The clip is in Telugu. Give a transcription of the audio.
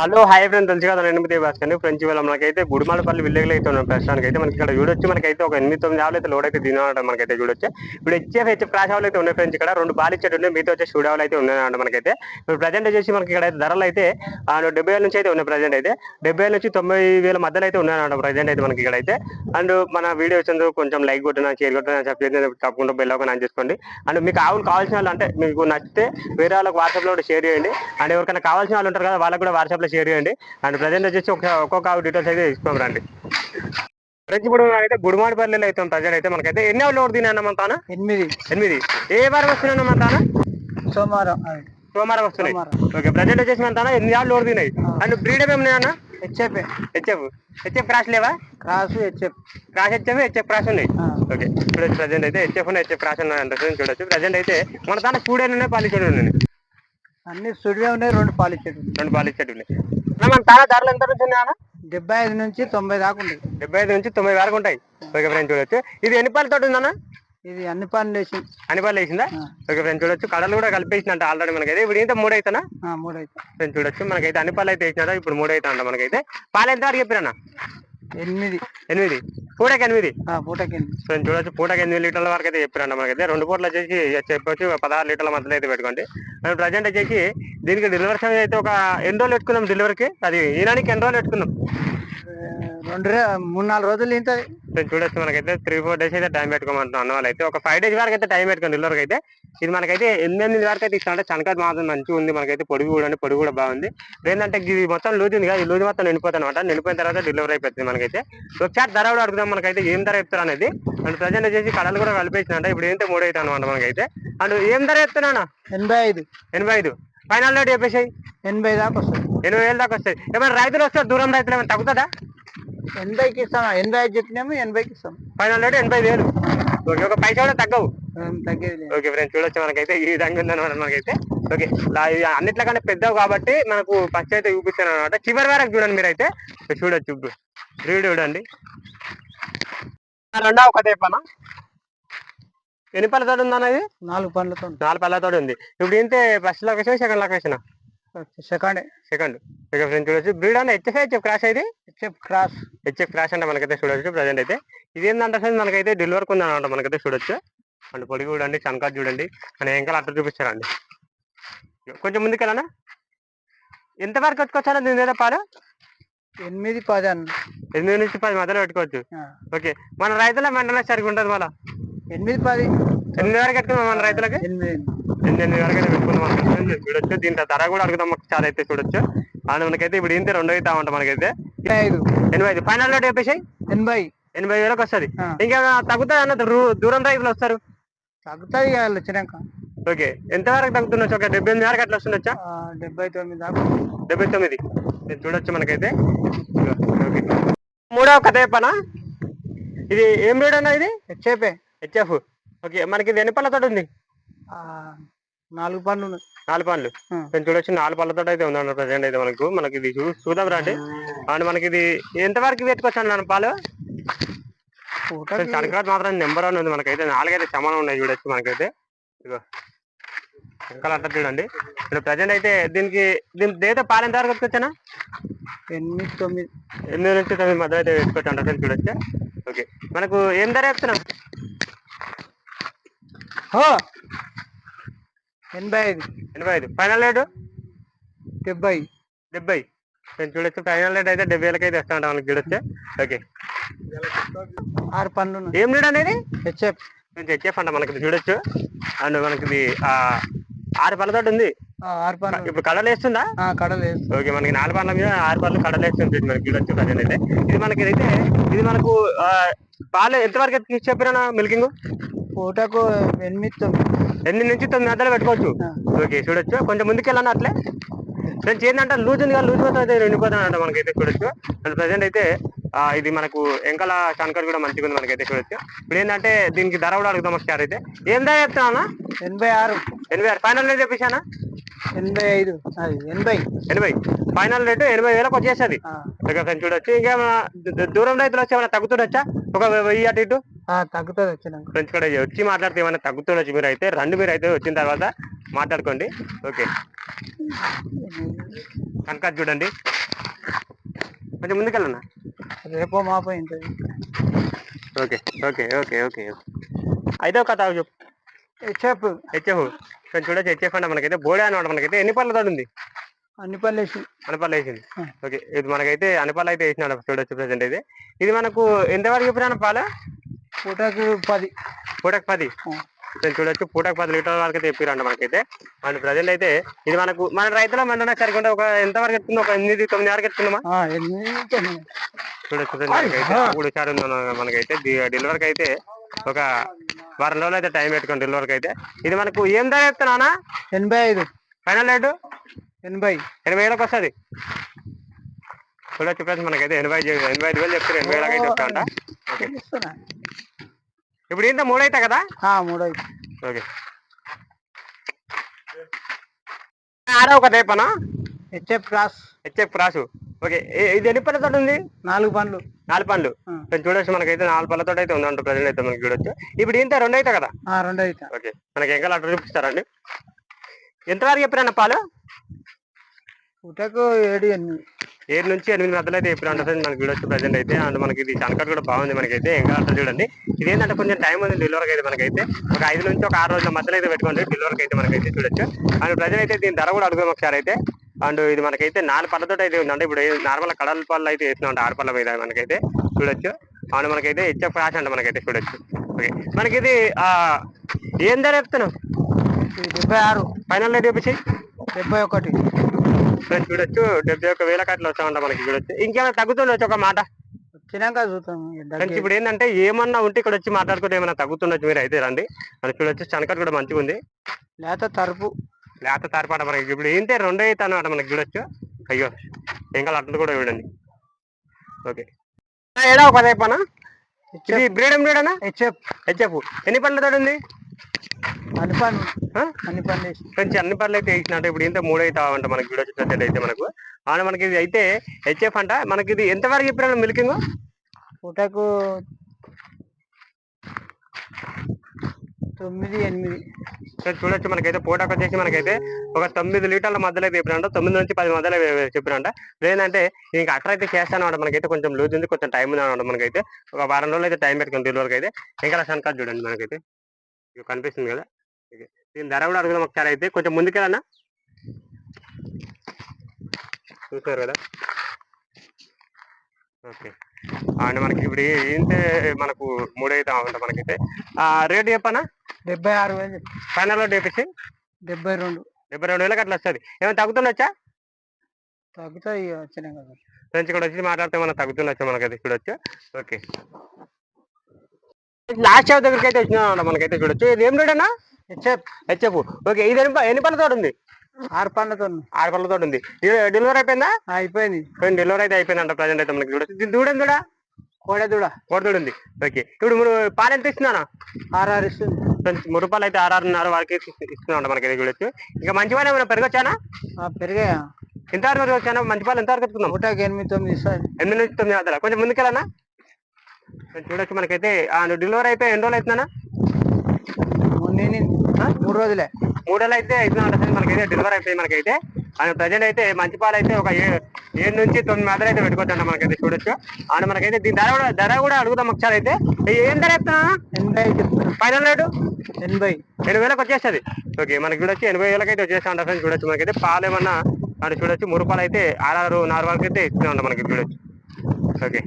హలో హాయ్ ఫ్రెండ్ తెలుసు కదా ఎనిమిది భాస్కర్ ఫ్రెండ్స్ వాళ్ళ మనకైతే గుడిమాలపల్లి విలేజ్ అయితే ఉన్నాం. ప్రస్తుతానికి అయితే మనకి ఇక్కడ చూడొచ్చు. మనకైతే ఒక ఎనిమిది తొమ్మిది ఆవులు అయితే లోడ్ అయితే తినమాట మనకైతే చూడొచ్చు. ఇప్పుడు హెచ్ఎఫ్ హెచ్ఎఫ్ క్రాష్ ఆవులు అయితే ఉన్నాయి ఫ్రెండ్స్ ఇక్కడ రెండు బాల్ ఇచ్చేటి ఉన్నాయి. మీతో వచ్చే స్టూడియో అయితే ఉన్నాయన్నమాట మనకైతే. ఇప్పుడు ప్రజెంట్ వచ్చేసి మనకి ఇక్కడ అయితే ధరలు అయితే డెబ్బై వేల నుంచి అయితే ఉన్నాయి ప్రజెంట్ అయితే. డెబ్బై వేల నుంచి తొంభై వేల మధ్యలో అయితే ఉన్నాయన్నమాట ప్రజెంట్ అయితే మనకి ఇక్కడ అయితే. అండ్ మన వీడియో వచ్చినందుకు కొంచెం లైక్ కొట్టినా షేర్ కొట్టినా చెప్పేది తప్పకుండా బెల్ ఒక ఆన్ చేసుకోండి. అండ్ మీకు ఆవులు కావాల్సిన వాళ్ళు అంటే మీకు నచ్చితే వేరే వాళ్ళకి వాట్సాప్లో షేర్ చేయండి. అండ్ ఎవరికైనా కావాల్సిన వాళ్ళు ఉంటారు కదా వాళ్ళకి కూడా వాట్సాప్ లో షేర్ చేయండి. అండ్ ప్రజెంట్ వచ్చేసి ఒక ఒక్కొక్క ఆవు డీటెయిల్స్ అయితే ఇస్తాం రండి. ఫ్రెండ్స్ ఇప్పుడు అయితే గుడిమాడిపల్లిలో అయితే ప్రజెంట్ అయితే మనకైతే ఎన్ని ఆవులు లోడ్ తిన్నా మన తాన? ఎనిమిది. ఎనిమిది. ఏ వారం వస్తున్నాయి మన తాన? సోమవారం. సోమవారం వస్తున్నాయి. ఓకే ప్రజెంట్ వచ్చేసి మన తాన? ఎనిమిది ఆవులు లోడ్ తిన్నాయి? అండ్ బ్రీడ్ ఏమేమి అన్న హెచ్ఎఫ్. హెచ్ఎఫ్. హెచ్ఎఫ్ క్రాష్ లేవా? Cross HF. Cross HF HF cross ఉన్నాయి. ఓకే ఇప్పుడు ప్రజెంట్ అయితే హెచ్ఎఫ్ హెచ్ఎఫ్ క్రాష్ ఉన్నాయి. చూడొచ్చు. ప్రజెంట్ అయితే మన తాన స్టూడియో ఉన్నాయి పాలి చూడండి ఉన్నాయి అన్ని స్టూడియో ఉన్నాయి రెండు పాలు ఇచ్చేది రెండు పాలు ఇచ్చేటి ఉన్నాయి. అన్న, మన ధరలు ఎంత నుంచి డెబ్బై ఐదు నుంచి తొంభై దాకా ఉంది డెబ్బై ఐదు నుంచి తొంభై వరకు ఉంటాయి. ఓకే ఫ్రెండ్ చూడొచ్చు. ఇది ఎన్ని పాలతో ఉందన్న? ఇది అన్ని పనులు వేసి అన్ని పాలు వేసిందా. ఓకే ఫ్రెండ్ చూడొచ్చు. కడలు కూడా కలిపేసినట్టు ఆల్రెడీ మనకైతే. ఇప్పుడు ఇంత మూడు అవుతానా ఆ, మూడు అయితే ఫ్రెండ్ చూడొచ్చు. మనకైతే అన్ని పాలు అయితే వేసినారా? ఇప్పుడు మూడు అవుతా అంట మనకైతే. పాలు ఎంత వరకు చెప్పిరన్న? ఎనిమిది. ఎనిమిది? పూటకి ఎనిమిది ఆ, పూటకి ఎనిమిది చూడొచ్చు. పూటకి ఎనిమిది లీటర్ల వరకు అయితే చెప్పిరంట మనకైతే. రెండు పూటలు వచ్చేసి చెప్పొచ్చు. పదహారు లీటర్ల మధ్యలో అయితే పెట్టుకోండి. మనం ప్రజెంట్ వచ్చేసి దీనికి డెలివరీ సమయం అయితే ఒక ఎన్ని రోజులు పెట్టుకున్నాం డెలివరీకి అది ఈనానికి ఎన్ని రోజులు పెట్టుకున్నాం? రెండు మూడు నాలుగు రోజులు తింటది నేను చూడొచ్చు మనకైతే త్రీ ఫోర్ డేస్ అయితే టైం పెట్టుకోమంటున్నాం అన్న వాళ్ళు అయితే ఒక ఫైవ్ డేస్ వరకు అయితే టైం పెట్టుకోండి డెలివరీ అయితే. ఇది మనకైతే ఎనిమిది ఎనిమిది వరకు అయితే ఇస్తాం అంటే చనకాయ మాత్రం మంచిగా ఉంది మనకైతే. పొడుగు కూడా పొడుగు కూడా బాగుంది. ఏంటంటే ఇది మొత్తం లూజ్ ఉంది కదా ఈ లూజ్ మొత్తం నిండిపోతుంది అనమాట నిండిపోయిన తర్వాత డెలివరీ అయిపోతుంది మనకైతే. ఒకసారి ధర కూడా అడుగుదాం మనకైతే ఏం ధర చెప్తారు అనేది. అండ్ ప్రజెంట్ వచ్చేసి కడలు కూడా కలిపేసిన ఇప్పుడు ఏంటంటే మూడు అవుతాయి అనమాట మనకైతే. అండ్ ఏం ధర చెప్తున్నా ఎనభై ఐదు. ఎనభై ఐదు. ఫైనల్ రేట్ చెప్పేసాయి. ఎనభై దాకా వస్తుంది ఎనభై వేలు దాకా వస్తాయి. ఏమైనా రైతులు వస్తారు? దూరం రైతులు ఏమైనా తగ్గుతుందా? ఎనభైకి ఇస్తాం. ఎనభై ఐదు చెప్పినాము ఎనభైకి ఇస్తాం. ఫైనల్ రేట్ ఎనభై వేలు. ఓకే ఒక పైసా కూడా తగ్గవు. తగ్గేది. ఓకే ఫ్రెండ్స్ చూడొచ్చు మనకైతే ఈ విధంగా ఉందన్నమాట మనకైతే. ఓకే అన్నిట్లకన్నా పెద్దవి కాబట్టి మనకు ఫస్ట్ అయితే చూపిస్తాను అనమాట చివరి వరకు చూడండి మీరైతే. చూడొచ్చు బ్రీడ్ చూడండి. రెండవ ఒక తెప్పనా ఎన్ని పళ్ళతో ఉందన్న ఇది? నాలుగు పండ్లతో నాలుగు పళ్ళతో ఉంది. ఇప్పుడు ఏంటి first location second location second second okay friends చూడొచ్చు. బ్రీడ్ అన్న హెచ్ఎఫ్ హెచ్ఎఫ్ క్రాష్ అయితే? హెచ్ఎఫ్ క్రాస్ హెచ్ఎఫ్ క్రాష్ అంటే మనకైతే చూడొచ్చు ప్రజెంట్ అయితే. ఇది ఏంటంటే అసలు మనకైతే డెలివరీ ఉంది అనమాట మనకైతే చూడొచ్చు. అండ్ పొడి చూడండి చనకా చూడండి అని ఇంకా అట్లా చూపిస్తారండి. కొంచెం ముందుకెళ్ళనా? ఎంత వరకు పెట్టుకోవచ్చా దీని మీద పాలు? ఎనిమిది పది అన్న. ఎనిమిది నుంచి పది మధ్యలో పెట్టుకోవచ్చు. ఓకే మన రైతుల మెంటనే సరిగా ఉంటుంది మళ్ళీ? ఎనిమిది పది. ఎనిమిది వరకు పెట్టుకుందాం మన రైతులకి? ఎనిమిది. ఎనిమిది వరకు అయితే పెట్టుకుందాం అనుకుంటున్నాం చూడొచ్చు దీంట్లో ధర కూడా అడుగుదాం మాకు చాలా అయితే చూడొచ్చు. అండ్ మనకైతే ఇప్పుడు ఏంటి రెండు అవుతా ఉంటాం మనకైతే. ఎనభై ఐదు. ఎనభై ఐదు. ఫైనల్ రేట్ చెప్పేసి ఎనభై. ఎనభై వేలకు వస్తుంది. ఇంకా తగ్గుతుంది అన్న దూరం రైతులు వస్తారు? తగ్గుతుంది వచ్చినాక. ఓకే. ఎంత వరకు తగ్గుతుండొచ్చు? ఒక డెబ్బై ఎనిమిది వరకు అట్లా వస్తుండొచ్చా? డెబ్బై తొమ్మిది డెబ్బై తొమ్మిది. ఇది చూడొచ్చు మనకైతే. ఓకే మూడవ కథ చెప్పనా? ఇది ఏం రేట్ అన్న ఇది? హెచ్ఎఫే హెచ్ఎఫ్. ఓకే. మనకి ఇది ఎన్ని పళ్ళతో ఉంది? నాలుగు ఉన్నాయి. నాలుగు ఆ. నేను చూడొచ్చు నాలుగు పళ్ళతో అయితే ఉందన్న ప్రజెంట్ అయితే మనకు. మనకి ఇది చూ చూద్దాం రండి అండ్ మనకి ఇది ఎంత వరకు పెట్టుకోవచ్చు అన్న పాలు సరికాదు మాత్రం నెంబర్ వన్ ఉంది మనకైతే. నాలుగైతే సమానం ఉన్నాయి చూడొచ్చు మనకైతే. ఇగో ఇంకా అంతా చూడండి. ఇప్పుడు ప్రజెంట్ అయితే దీనికి దీని అయితే పాలు ఎంత వరకు పెట్టుకోవచ్చా ఎనిమిది తొమ్మిది. ఎనిమిది నుంచి తొమ్మిది మధ్య అయితే వేసుకోవచ్చు అంటే చూడొచ్చు. ఓకే. మనకు ఏం ధర చెప్తున్నాం హో! ఎనభై ఐదు ఎనభై ఐదు. Final rate? డెబ్బై. డెబ్బై. నేను చూడొచ్చు. ఫైనల్ రేట్ అయితే డెబ్బై వేలకి అయితే ఇస్తా ఉంటాం మనకి చూడొచ్చు. ఓకే. ఆరు పనులు. ఏం రేట్ అనేది? హెచ్ఎఫ్. నేను హెచ్ఎఫ్ అంట మనకి చూడొచ్చు. అండ్ మనకి ఆరు పళ్ళతోటి ఉంది. ఆ, ఆరు పనులు ఇప్పుడు కడలు వేస్తుందా? ఆ, కడలు ఓకే మనకి నాలుగు పళ్ళ మీద ఆరు పళ్ళు కడలు వేస్తుంది మనకి చూడొచ్చు ప్రజెంట్ అయితే. ఇది మనకి అయితే ఇది మనకు పాలు ఎంతవరకు చెప్పినా మిల్కింగ్ పూటకు ఎనిమిది తొమ్మిది. ఎనిమిది నుంచి తొమ్మిది మధ్యలో పెట్టుకోవచ్చు. ఓకే చూడొచ్చు. కొంచెం ముందుకెళ్ళాను అట్లే. ఫ్రెండ్స్ ఏంటంటే లూజ్ ఉంది కదా లూజ్ మొత్తం అయితే నిండిపోతాను అంట మనకైతే చూడొచ్చు. అండ్ ప్రజెంట్ అయితే ఇది మనకు ఎంకల కనకర్ కూడా మంచిగా ఉంది మనకైతే చూడొచ్చు. ఇప్పుడు ఏంటంటే దీనికి ధర కూడా అడుగుదాం ఒకసారి అయితే. ఏం ధర చెప్తానా ఎనభై ఆరు. ఎనభై ఆరు. ఫైనల్ రేట్ చెప్పేసానా ఎనభై ఐదు. ఎనభై. ఎనభై. ఫైనల్ రేటు ఎనభై వేలకు వచ్చేస్తుంది. ఓకే ఫ్రెండ్స్ చూడొచ్చు. ఇంకా దూరం రైతులు వచ్చి ఏమైనా తగ్గుతుండొచ్చా? ఒక వెయ్యి అటు ఇటు? తగ్గుతుంది వచ్చినాక. ఫ్రెండ్స్ కూడా వచ్చి మాట్లాడితే ఏమైనా తగ్గుతుండొచ్చు మీరు అయితే రండి మీరు అయితే వచ్చిన తర్వాత మాట్లాడుకోండి. ఓకే కనకాదు చూడండి. కొంచెం ముందుకెళ్ళన్నా రేపో మాపో ఇంత ఓకే ఓకే ఓకే ఓకే అయితే ఒక తాగు చెప్పు. చెప్పు హెచ్ఎఫ్. కొంచెం చూడొచ్చు హెచ్ఎఫ్ అంటే మనకైతే బోడే అనమాట మనకైతే ఎన్ని పళ్ళ తోడు ఉంది అన్ని పళ్ళు వేసి అనపల్లి వేసింది. ఓకే ఇది మనకైతే అనపల్లి అయితే వేసినాడు చూడొచ్చు ప్రజెంట్ అయితే. ఇది మనకు ఎంతవరకు చెప్పినా పాలు? పూటకు పది. పూటకు పది. నేను చూడొచ్చు పూటకు పది లీటర్ల వరకు అయితే చెప్పిరంట మనకైతే. అండ్ ప్రజెంట్ అయితే ఇది మనకు మన రైతుల మండన సరిగ్గా ఒక ఎంత వరకు ఎత్తుందో? ఒక ఎనిమిది తొమ్మిది వరకు ఎత్తుందమ్మా. చూడొచ్చు మూడు సార్ ఉంది మన- మనకైతే డెలివరీకి అయితే ఒక వారం రోజులు అయితే టైం పెట్టుకోండి డెలివరీకి అయితే. ఇది మనకు ఏం ధర చెప్తున్నా ఎనభై ఐదు. Final rate? ఎనభై. ఎనభై వేలకు వస్తుంది. చూడొచ్చు మనకైతే ఎనభై ఎనభై ఐదు వేలు చెప్తారు ఎనభై ఓకే. ఇస్తున్నా. ఇప్పుడు ఇంత మూడు అవుతా కదా మూడు ఓకే. ఆరో ఒక రేపనా హెచ్ఎఫ్ క్రాస్. హెచ్ఎఫ్ రాసు ఓకే. ఇది ఎన్ని పళ్ళతో ఉంది? నాలుగు పండ్లు. నాలుగు పండ్లు. చూడొచ్చు మనకైతే నాలుగు పళ్ళతో అయితే ఉందంట ప్రజెంట్ అయితే మనకి చూడొచ్చు. ఇప్పుడు ఇంత రెండు అయితే కదా? రెండు అయితే ఓకే. మనకి ఇంకా అట్లా చూపిస్తారండి ఎంతవరకు చెప్పిరన్న పాలు? పూటకు ఏడు ఎనిమిది. ఏడు నుంచి ఎనిమిది మధ్యలో అయితే చెప్పిన ఉంటుంది మనకి చూడొచ్చు ప్రజెంట్ అయితే అండ్ మనకి ఇది చనకట్ కూడా బాగుంది మనకైతే ఇంకా అట్లా చూడండి. ఇది ఏంటంటే కొంచెం టైం ఉంది డెలివరీకి అయితే మనకైతే. ఒక ఐదు నుంచి ఒక ఆరు రోజుల మధ్యలో అయితే పెట్టుకోండి డెలివరీకి అయితే మనకైతే చూడొచ్చు. అండ్ ప్రజెంట్ అయితే దీని ధర కూడా అడుగుదాం ఒకసారి అయితే. అండ్ ఇది మనకైతే నాలుగు పళ్ళతో అయితే ఉందండి. ఇప్పుడు నార్మల్ కడల పళ్ళు అయితే వేసినాం ఆరు పళ్ళ మీద మనకైతే చూడొచ్చు. అండ్ మనకైతే హెచ్ఎఫ్ రాసి అంట మనకైతే చూడొచ్చు. ఓకే. మనకి ఇది ఆ, ఏం ధర చెప్తున్నాం డెబ్బై ఆరు. ఫైనల్ రేట్ చూపించి డెబ్బై ఒకటి. ఫ్రెండ్స్ చూడొచ్చు డెబ్బై ఒక్క వేల కట్లు వస్తామంట మనకి చూడొచ్చు. ఇంకేమైనా తగ్గుతుండొచ్చు ఒక మాట? వచ్చినాక ఫ్రెండ్స్ దగ్గర. ఇప్పుడు ఏంటంటే ఏమన్నా ఉంటే ఇక్కడ వచ్చి మాట్లాడుకుంటే ఏమైనా తగ్గుతుండొచ్చు మీరు అయితే రండి. అని చూడొచ్చు చనకట్ కూడా మంచిగా ఉంది. లేత తరుపు. లేత తారపాట మనకి. ఇప్పుడు ఏంటి రెండో అయితే అనమాట మనకి చూడొచ్చు. అయ్యో ఇంకా అట్లా కూడా చూడండి. ఓకే. ఏడా ఒక పదే పనా ఇది బ్రీడ్ ఏం బ్రీడనా? హెచ్ఎఫ్. హెచ్ఎఫ్. ఎన్ని పండ్లతో ఉంది? అన్ని? అన్ని వేసి ఫ్రెండ్స్ అన్ని పనులు అయితే వేసినట్టు ఇప్పుడు ఇంత మూడు అయితే అవంట మనకి చూడొచ్చు ప్రజెంట్ అయితే మనకు. అవును మనకి ఇది అయితే హెచ్ఎఫ్ అంట. మనకి ఇది ఎంతవరకు చెప్పిన మిల్కింగ్? పూటకు తొమ్మిది ఎనిమిది. చూడొచ్చు మనకైతే. పూటకు వచ్చేసి మనకైతే ఒక తొమ్మిది లీటర్ల మధ్యలో చెప్పినంట తొమ్మిది నుంచి పది మధ్యలో చెప్పినంట లేదంటే ఇంకా అట్లా అయితే చేస్తాను అనమాట మనకైతే. కొంచెం లూజ్ ఉంది. కొంచెం టైం ఉంది అనమాట మనకైతే. ఒక వారం రోజులు అయితే టైం పెట్టుకుని డెలివరీకి అయితే ఇంకా చూడండి మనకైతే. ఇక కనిపిస్తుంది కదా. దీని ధర కూడా అడుగుదాం ఒకసారి అయితే కొంచెం ముందుకెళ్ళన్నా చూసారు కదా? ఓకే. అండ్ మనకి ఇప్పుడు ఏంటంటే మనకు మూడైతే అవంట మనకైతే రేట్ చెప్పనా? డెబ్బై ఆరు వేలు చెప్పు. ఫైనల్ రేట్ చెప్పేసి డెబ్బై రెండు డెబ్బై రెండు వేలకు అట్లా వస్తుంది. ఏమైనా తగ్గుతుండొచ్చా? తగ్గుతాయి ఇక వచ్చినాక ఫ్రెండ్స్ ఇక్కడ వచ్చి మాట్లాడితే ఏమైనా తగ్గుతుండొచ్చు మనకైతే? చూడొచ్చు. ఓకే. లాస్ట్ షాప్ దగ్గరికి అయితే వచ్చినా మనకైతే చూడొచ్చు. ఇది ఏం రేట్ అన్నా హెచ్ఎఫ్. హెచ్ఎఫ్. ఓకే ఇది ఎన్ని ఎన్ని పళ్ళతో ఉంది? ఆరు పండ్లతో. ఆరు పళ్ళతో ఉంది. ఇది డెలివరీ అయిపోయిందా? అయిపోయింది. డెలివరీ అయితే అయిపోయిందంట ప్రజెంట్ అయితే మనకి చూడొచ్చు. దీని దూడ దూడ కోడెదూడ. కోడదూడ ఉంది. ఓకే ఇప్పుడు మీరు పాలు ఎంత ఇస్తున్నానా? ఆర్ఆర్ ఇస్తుంది. ఫ్రెండ్స్ మూడు రూపాయలు అయితే ఆరున్నర వరకు ఇస్తున్నాం మనకి ఇది చూడొచ్చు. ఇంకా మంచి పాలు ఏమైనా పెరగొచ్చానా? ఆ, పెరిగాయా? ఎంత వరకు పెరగొచ్చానా మంచి పాలు ఎంత వరకు పూటకు ఎనిమిది తొమ్మిది ఎనిమిది నుంచి తొమ్మిది కొంచెం ముందుకెళ్ళనా? చూడొచ్చు మనకైతే. డెలివరీ అయిపోయి ఎన్ని రోజులు అవుతుందన్నా? మూడు రోజులే. మూడు రోజులు అయితే అవుతుందంట మనకైతే డెలివరీ అయిపోయి మనకైతే. అండ్ ప్రజెంట్ అయితే మంచి పాలు అయితే ఒక ఏ- ఏడు నుంచి తొమ్మిది మధ్యలో అయితే పెట్టుకోవచ్చు మనకైతే చూడొచ్చు. అండ్ మనకైతే దీని ధర కూడా ధర కూడా అడుగుదాం ఒకసారి అయితే. ఏ- ధర చెప్తున్నా? ఎనభై చెప్తున్నా. ఫైనల్ రేటు ఎనభై. ఎనభై వేలకు వచ్చేస్తుంది. ఓకే మనకి చూడొచ్చు ఎనభై వేలకు అయితే వచ్చేస్తా ఫ్రెండ్స్ చూడొచ్చు. మనకైతే పాలు ఏమన్నా అంటే చూడొచ్చు మూడు పాలు అయితే ఆరు ఆరు నాలుగు వరకు అయితే ఇస్తూనే ఉంటాం మనకి చూడొచ్చు. ఓకే.